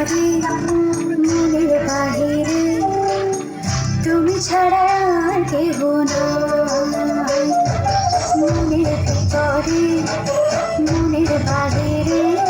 করে মনের বাহিরে। তুমি ছাড়া আর কেহ নাই। মনের ভিতরে মনের বাহিরে।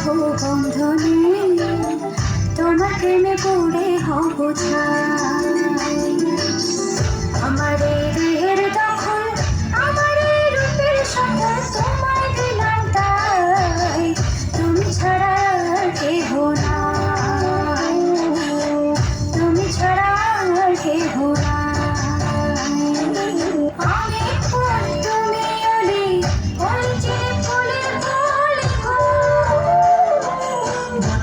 বিবাহ বন্ধনে তোমার প্রেমে পড়ে হব ছাড়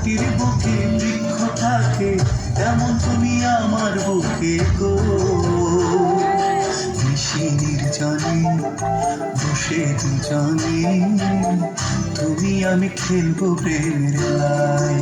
মাটির বুকে বৃক্ষ থাকে তেমন তুমি আমার বুকে গো। বেশি নির্জনে, বসে জানি তুমি আমি খেলব প্রেমের লাই।